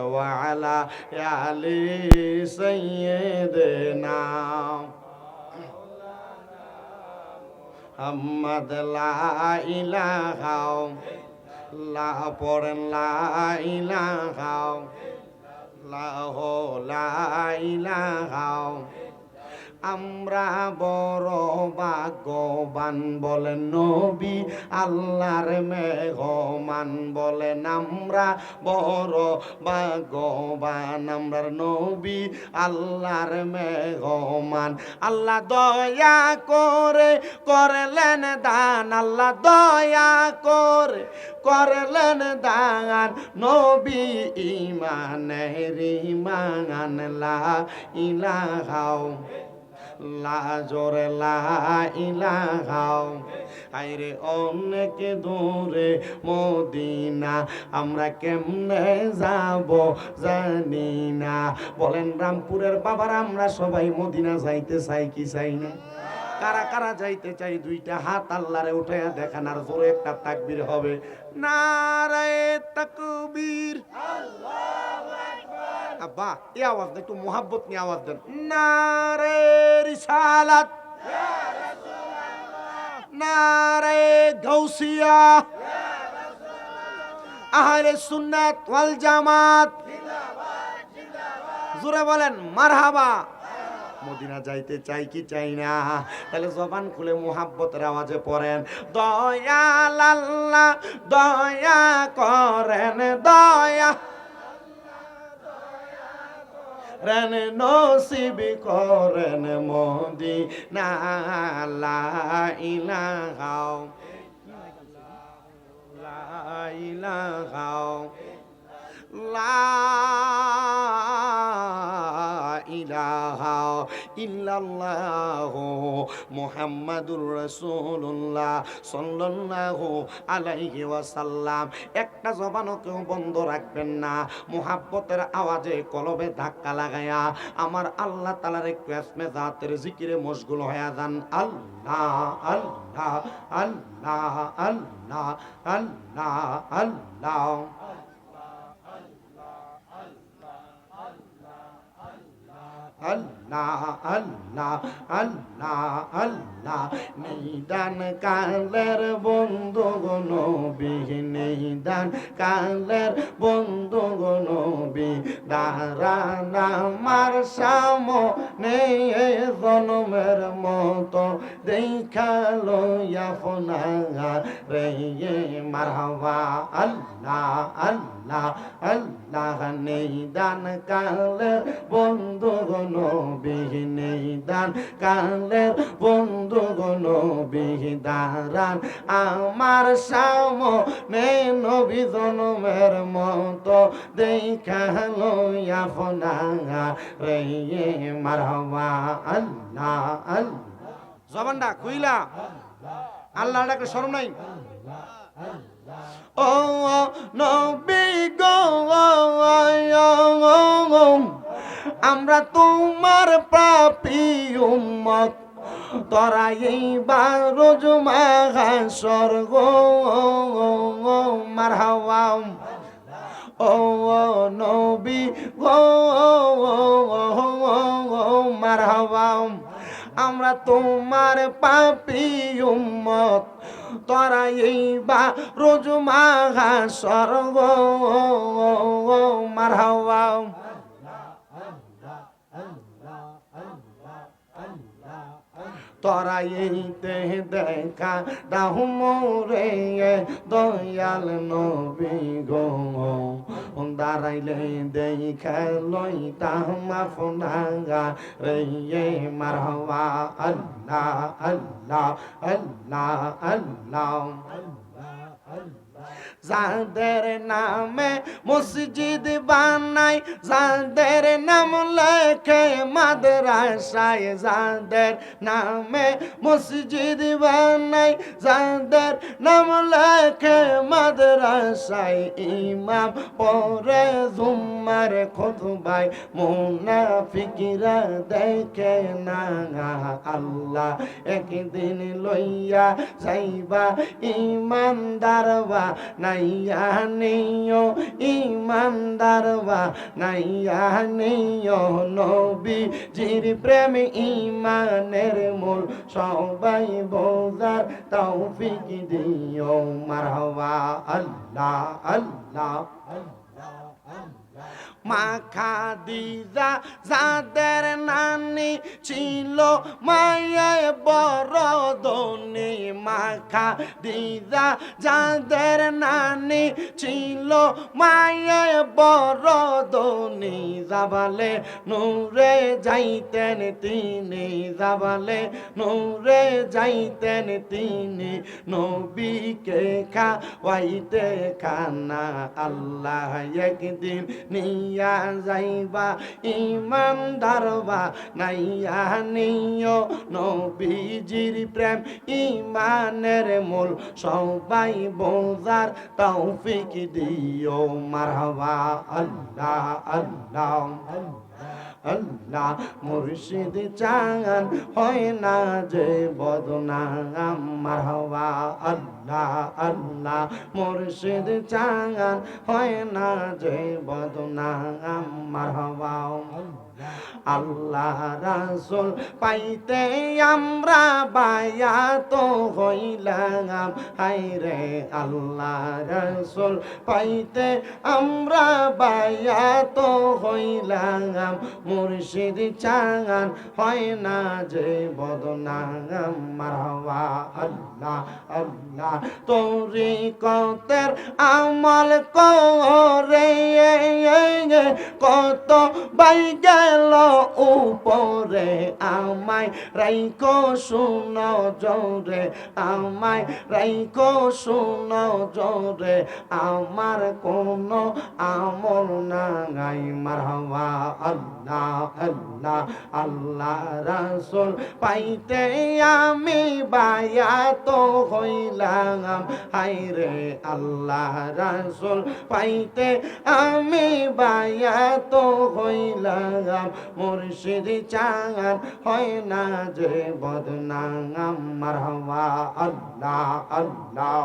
وعلى آل سيدنا محمد لا إله لا পড়েন لا إله لا لا إله আমরা বড় ভাগ্যবান বলেন নবী, আল্লাহর মেঘমান বলেন আমরা বড় ভাগ্যবান। আমরার নবী, আল্লাহর মেঘমান আল্লাহ দয়া করে করলেন দান, আল্লাহ দয়া করে করলেন দান। নবী ইমান লা ইলাহাও। লা জোরে লা ইলাহাও। আইরে অনেক দূরে মদিনা, আমরা কেমনে যাব জানি না। বলেন, রামপুরের বাবার, আমরা সবাই মদিনা যাইতে চাই কি চাই না? কারা কারা যাইতে চাই? দুইটা হাত আল্লাহরে উঠে দেখান, আর জোরে একটা তাকবীর হবে। নারায়ে তাকবীর। আব্বা, এই আওয়াজ একটু নিয়ে আওয়াজ দেন। নারে রিসালাত। নারে গৌসিয়া সুন্নাত ওয়াল জামাত। জোরে বলেন, মারহাবা। মদিনা যাইতে চাই কি চাই না? তাহলে জবান খুলে মোহাব্বতের আওয়াজে পড়েন। দয়াল লাল্লা, দয়া করেন, দয়া রেন নসিবি করেন মোদি না ইলাহা ইল্লাল্লাহ মুহাম্মাদুর রাসূলুল্লাহ সাল্লাল্লাহু আলাইহি ওয়াসাল্লাম। একটা জবানও কেউ বন্ধ রাখবেন না। মুহাব্বতের আওয়াজে কলবে ধাক্কা লাগায়া আমার আল্লাহ তাআলার একটু আসমে জাতের জিকিরে মশগুল হয়ে যান। আল্লাহ আল্লাহ আল্লাহ আল্লাহ আল্লাহ আল্লাহ। আল্লাহ আল্লাহ আল্লাহ আল্লাহ। নিদান কালের বন্ধু নবী, নিদান কালের বন্ধু নবী। দাঁড়ান আমার সামনে জনমের মতো দেখাল ইয়াফনা রে মারহাবা। আল্লাহ আল্লাহ আল্লাহ, নিদান কালের বন্ধু নবী নিদান কালের বন্ধু নবী দাঁড়ান আমার সামনে নবী জনমের মতো দেখাল ইয়াফনা রে মারহাবা আল্লাহ আল্লাহ জবানটা খুইলা আল্লাহ ডাকে স্মরণ নাই ও নবী গো আমরা তোমার পাপি উম্মত। তোরা এইবার রোজ মাঘা স্বর্গ। মার ও নবী গো। মার আমরা তোমার পাপি উম্মত। তোরা এইবা রোজ মাঘা স্বর্গ। মার হাওয়াম তরাইতে দেখা ডাহু মোরে দয়াল নবী গো। দাঁড়াইলে দেখা লইতাম মাফনাগা রে মারহবা, আল্লাহ আল্লাহ আল্লাহ আল্লাহ আল্লাহ আল্লাহ। যাদের নামে মসজিদ বানাই, যাদের নাম লেখে মাদ্রাসায়, যাদের নামে মসজিদ বানাই, যাদের নাম লেখে মাদ্রাসায় ইমাম পরে জুম্মার খুতবাই মুনাফিকিরা দেখে না আল্লাহ একদিন লইয়া যাইবা ইমানদার বা নাইয়া নেইও ইমানদার বা নাইয়া নেইও নবী জির প্রেম ইমানের মূল সবাই বোঝার তৌফিক দিও মারহাবা আল্লাহ আল্লাহ মাখা দিদা যাদের নানি ছিল মায়ে বড় দনি মাখা দিদা যাদের নানি ছিল মায়ে বড় দনি যাবালে নূরে যাইতেন তিনি, যাবালে নূরে যাইতেন তিনি, নবীকে খাওয়াইতে খানা আল্লাহ একদিন নিয়া যাইবা ইমান দারবা নাইয়া নিও। নবীজির প্রেম ইমানের মূল, সবাই বোঝার তৌফিক দিও। মারহাবা, আল্লাহ আল্লাহ আল্লাহ। মুর্শিদ চাঙান হয় না যে বদনাম, মারহাবা। আল্লাহ আল্লাহ মুর্শিদ চাঙান হয় না যে বদনাম, মারহাবা। আল্লাহ রাসুল পাইতে আমরা বায়াত হইলাম। হাই রে আল্লাহ রাসুল পাইতে আমরা বায়াত হইলাম। মুর্শিদ চাঙান হয় না যে বদনাম। মারহাবা আল্লাহ আল্লাহ, তোরি কতের আমল করে, কত বাই গেল উপরে আমায় রাইকো শুন জোরে, আমায় রাইকো শুন জোরে, আমার কোনো আমল নাই। মারহাবা আল্লাহ আল্লাহ আল্লাহ রাসুল, পাইতে আমি বায়াত হইলাম। হাই রে আল্লাহ রাসুল, পাইতে আমি বায়াত হইলাম। মুর্শিদ চাঙান হয় না যে বদনাম মারহাবা আল্লাহ আল্লাহ।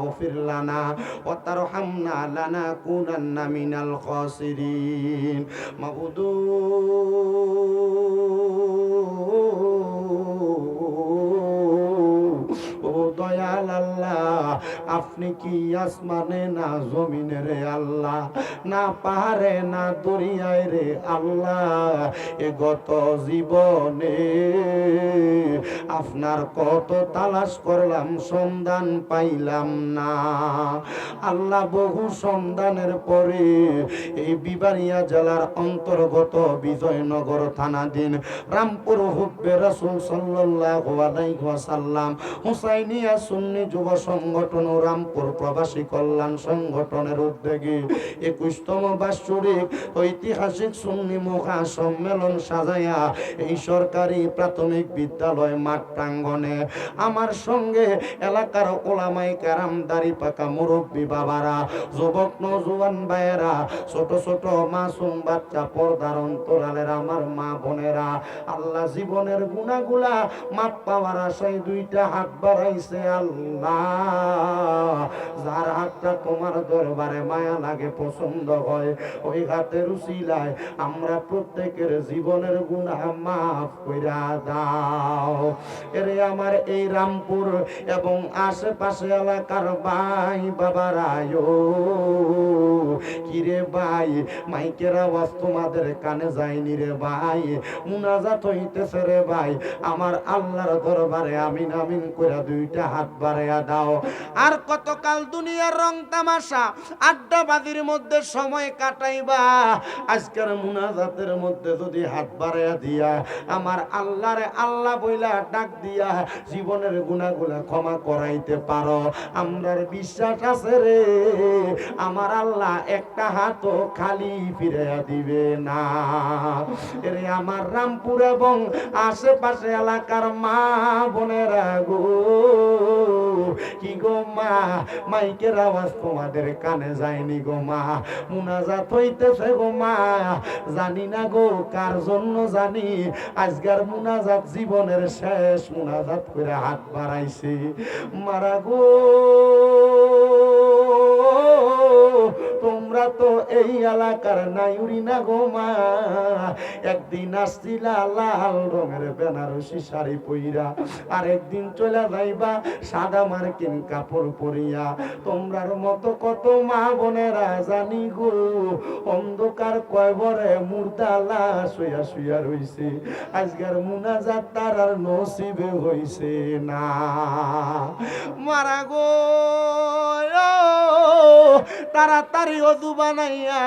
তাগফির লানা ওয়া তারহামনা লানাকুনান্না মিনাল খাসিরিন মাবুদু আল্লাহ। আপনি কি আসমানে না জমিনে রে আল্লাহ? না পাহাড়ে না দরিয়ায় রে আল্লাহ। এ গত জীবনে আপনার কত তালাশ করলাম, সন্ধান পাইলাম না। আল্লাহ বহু সন্ধানের পরে এই বিবারিয়া জেলার অন্তর্গত বিজয়নগর থানাধীন রামপুর হুব্বে রাসূল সাল্লাল্লাহু আলাইহি ওয়াসাল্লাম হুসাইনিয়া সুন্নি যুব সংগঠন ও রামপুর প্রবাসী কল্যাণ সংগঠনের উদ্যোগে একুশতম বাৎসরিক ঐতিহাসিক সুন্নি মুখা সম্মেলন সাজাইয়া এই সরকারি প্রাথমিক বিদ্যালয় মাঠ প্রাঙ্গণে আমার সঙ্গে এলাকার ওলামাই কারাম, দাড়ি পাকা মুরব্বী বাবারা, যুবক নজুয়ান ভাইয়েরা, ছোট ছোট মাসুম বাচ্চা, পর্দার অন্তরালের আমার মা বোনেরা, আল্লাহ জীবনের গুণাগুলা মাপ পাওয়ার আশায় দুইটা হাত বাড়াইছে আল্লাহ। যার হাতটা তোমার দরবারে মায়া লাগে, পছন্দ হয়, ওই হাতের উসিলায় আমরা প্রত্যেকের জীবনের গুণা মাফ কইরা দাও। এরে আমার এই রামপুর এবং আশেপাশে এলাকার ভাই বাবারায়, কিরে ভাই, মাইকের আওয়াজ তোমাদের কানে যায়নি রে ভাই, মুনাজাত হইতেছে রে ভাই, আমার আল্লাহর দরবারে আমিন আমিন কইরা দুইটা হাত বাড়াইয়া দাও। আর কতকাল দুনিয়ার রং তামাশা, আড্ডাবাজির মধ্যে সময় কাটাইবা। আজকের মুনাজাতের মধ্যে যদি হাত বাড়াইয়া দিয়া, আমার আল্লাহরে আল্লাহ বইলা ডাক দিয়া, জীবনের গুণাগুলা ক্ষমা করাইতে পারো। আমরার বিশ্বাস আছে রে, আমার আল্লাহ একটা হাতও খালি ফিরাইয়া দিবে না। রে আমার রামপুর এবং আশেপাশে এলাকার মা বোনেরা গো। কি গো মা? মাইকের আওয়াজ তোমাদের কানে যায়নি গো মা। মুনাজাত হইতেছে গো মা। জানি না গো, কার জন্য জানি? আজকার মুনাজাত জীবনের শেষ মুনাজাত করে হাত বাড়াইছে। মারা গো। তোমরা তো এই এলাকার নাইউরি না গো একদিন আসছিলা লাল রঙের বেনারসি শাড়ি পইরা আর একদিন চলে যাইবা সাদা মার্কিন কাপড় পরিয়া। তোমরার মতো কত মা বোনেরা জানি গো, অন্ধকার কয়বরে মুর্দালা শুয়া শুয়া রইছে। আজকের মুনাজাত তার আর নসিবে হইছে না। মারা গো তাড়াতাড়ি অদু বানাইয়া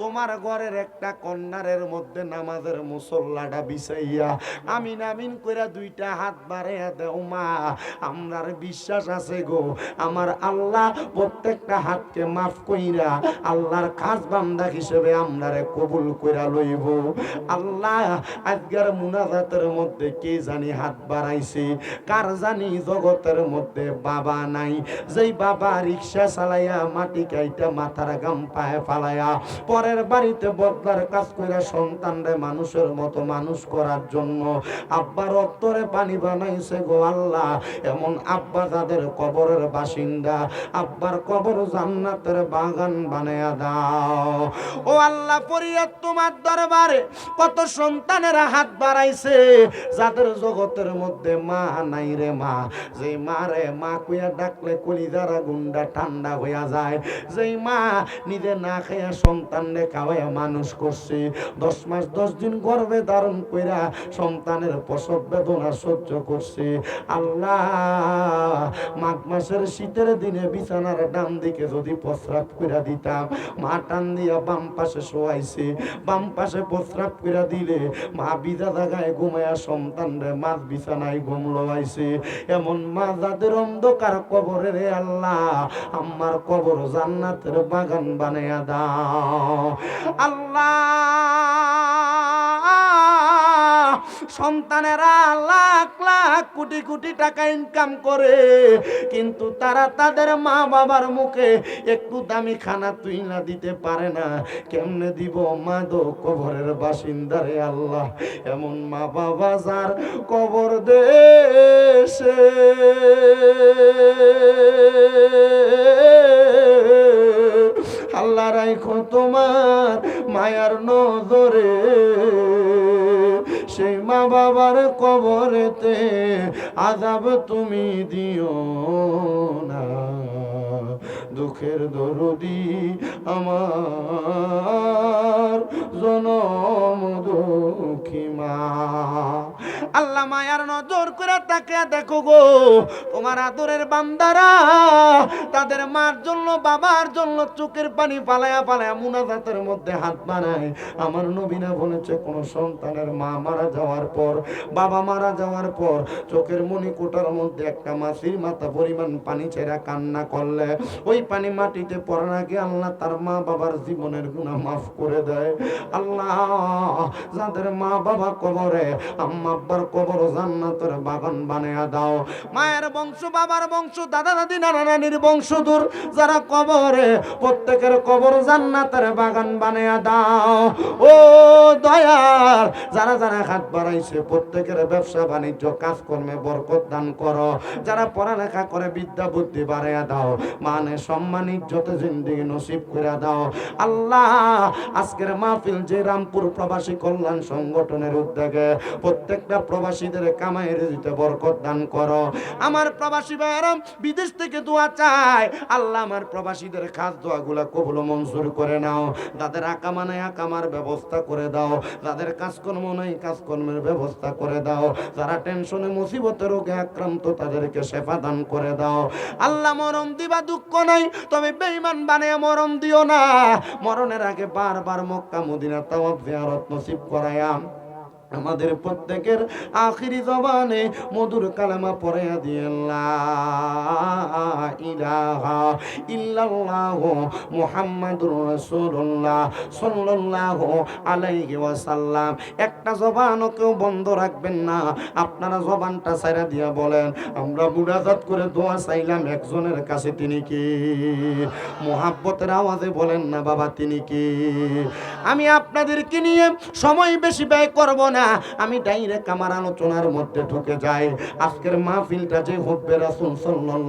তোমার ঘরের একটা কন্যারের মধ্যে নামাজের মুসল্লাটা বিছাইয়া আমিন আমিন কইরা দুইটা হাত বাড়াইয়া দেও মা। আমরার বিশ্বাস আছে গো, আমার আল্লাহ প্রত্যেকটা হাতকে মাফ কইরা আল্লাহর খাস বান্দা হিসেবে আমরারে কবুল কইরা লইব। আল্লাহ, আজকের মুনাজাতের মধ্যে কে জানি হাত বাড়াইছে, কার জানি জগতের মধ্যে বাবা নাই। যেই বাবা রিক্সা চালাইয়া মাটি কাইটা মাথার গাম পায়ে ফালাইয়া পরের বাড়িতে বদলার কাজ কইরা সন্তানরে মানুষের মতো মানুষ করার জন্য আব্বার অত্তরে পানি বানাইছে গো আল্লাহ। এমন আব্বা যাদের কবরের বাসিন্দা, আব্বার কবর জান্নাতের বাগান বানায়া দাও। ও আল্লাহ, ফরিয়াদ তোমার দরবারে কত সন্তানেরা হাত বাড়াইছে, যাদের জগতের মধ্যে মা নাই রে মা। যে মা রে মা কুইয়া ডাকলে কলিজারা গুন্ডা ঠান্ডা হইয়া যায়। যেই মা নিজে না খাইয়া সন্তানরে খাওয়াইয়া মানুষ করছে, দশ মাস, দশ দিন গর্ভে ধারণ কইরা সন্তানের প্রসব বেদনা সহ্য করছে। আল্লাহ, মাঘ মাসের শীতের দিনে বিছানার ডান দিকে যদি প্রস্রাব কইরা দিতাম, মা টান দিয়া বাম পাশে শোয়াইছে। বাম পাশে প্রস্রাব কইরা দিলে মা বিদা জায়গায় ঘুমায়া সন্তানরে মাছ বিছানায় ঘুম লওয়াইছে। এমন মা যাদের অন্ধকার কবরে রে আল্লাহ, আমার কবর জান্নাতের বাগান বানায়া দাও। আল্লাহ, সন্তানেরা লাখ লাখ কোটি কোটি টাকা ইনকাম করে, কিন্তু তারা তাদের মা বাবার মুখে একটু দামি খানা তুই না দিতে পারে না। কেমনে দিব মা দো কবরের বাসিন্দারে আল্লাহ? এমন মা বাবা যার কবর দেশে। আল্লাহ রাইখো তোমার মায়ার নজরে। সেই মা বাবার কবরেতে আজাব তুমি দিও না। দুঃখের দরদি আমার জনম দুঃখী মা। আল্লাহ মায়ার নজর করে তাকে দেখো গো, তোমার আদরের বান্দারা তাদের মার জন্য, বাবার জন্য চোখের পানি পালায়া পালায়া মুনাজাতের মধ্যে হাত বানায় আমার নবীনা বলেছে কোন সন্তানের মা মারা যাওয়ার পর, বাবা মারা যাওয়ার পর চোখের মনি কোটার মধ্যে একটা মাসির মাথা পরিমাণ পানি ছেড়া কান্না করলে। ওই পানি মাটিতে পড়ার আগে আল্লাহ তার মা বাবার জীবনের গুণা মাফ করে দেয়। আল্লাহ, যাদের মা বাবা কবরে, আম্মা আব্বার কবর জান্নাতের বাগান বানায়া দাও। মায়ের বংশ, বাবার বংশ, দাদা দাদি, নানা নানির বংশধর যারা কবরে, প্রত্যেকের কবর জান্নাতের বাগান বানায়া দাও। ও দয়াল, যারা যারা হাত বাড়াইছে, প্রত্যেকের ব্যবসা বাণিজ্য, কাজকর্মে বরকত দান করো। যারা পড়ালেখা করে বিদ্যা বুদ্ধি বাড়াইয়া দাও। মানে সম্মান, ইজ্জতে জিন্দিগি নসিব করে দাও। আল্লাহ, আজকের মাহফিল যে রামপুর প্রবাসী কল্যাণ সংগঠনের উদ্যোগে প্রত্যেকটা প্রবাসীদের কামাইয়ের দিতে বরকত দান করো। আমার প্রবাসী ভাইয়েরা, বিদেশ থেকে দোয়া চায় আল্লাহ আমার প্রবাসীদের খাস দোয়াগুলা কবুল মঞ্জুর করে নাও। যাদের আকামা নাই আকামার ব্যবস্থা করে দাও। তাদের কাজকর্ম নাই কাজকর্মের ব্যবস্থা করে দাও। যারা টেনশনে মুসিবতে, রোগে আক্রান্ত, তাদেরকে সেবা দান করে দাও। আল্লাহ মরম দিবা, দুঃখ নাই, তবে বেঈমান বানিয়ে মরণ দিও না। মরণের আগে বারবার মক্কা, মদিনা তাওয়াফ, জিয়ারত নসিব করায়া আমাদের প্রত্যেকের আখিরি জবানে মধুর কালামা পড়ে দিয়ে ইলাহা ইল্লাল্লাহ মুহাম্মাদুর রাসূলুল্লাহ সাল্লাল্লাহু আলাইহি ওয়াসাল্লাম। একটা জবানও কেউ বন্ধ রাখবেন না। আপনারা জবানটা ছাইরা দিয়া বলেন, আমরা মুনাজাত করে দোয়া চাইলাম একজনের কাছে, তিনি কি? মোহাব্বতের আওয়াজে বলেন, না বাবা, তিনি কি? আমি আপনাদেরকে নিয়ে সময় বেশি ব্যয় করব না আমি ডাইরেক্ট আমার আলোচনার মধ্যে ঢুকে যাই। আজকের মাহফিলটা যে হব্বে রাসুল সাল্লাল্লাহু